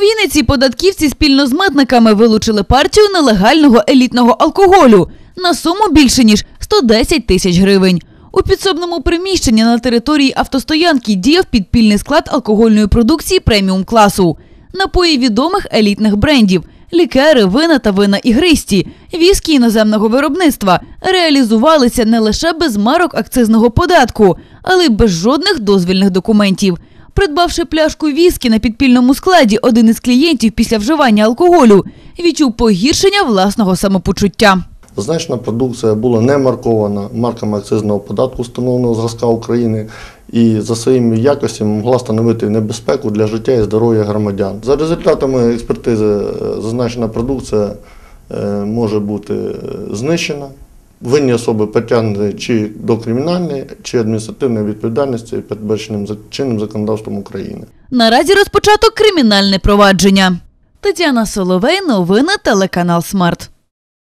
Вінниці податківці спільно з митниками вилучили партію нелегального елітного алкоголю на суму більше ніж 110 тисяч гривень. У підсобному приміщенні на території автостоянки діяв підпільний склад алкогольної продукції преміум класу, напої відомих елітних брендів, лікери, вина та вина ігристі, віскі іноземного виробництва реалізувалися не лише без марок акцизного податку, але й без жодних дозвільних документів. Придбавши пляшку віскі на підпільному складі, один із клієнтів після вживання алкоголю відчув погіршення власного самопочуття. Зазначена продукція була не маркована марками акцизного податку встановленого зразка України і за своїми якостями могла становити небезпеку для життя і здоров'я громадян. За результатами експертизи е, зазначена продукція е, може бути е, знищена. Винні особи притягнені чи до кримінальної, чи адміністративної відповідальності передбаченим чинним законодавством України. Наразі розпочато кримінальне провадження. Тетяна Соловей, новини, телеканал Смарт.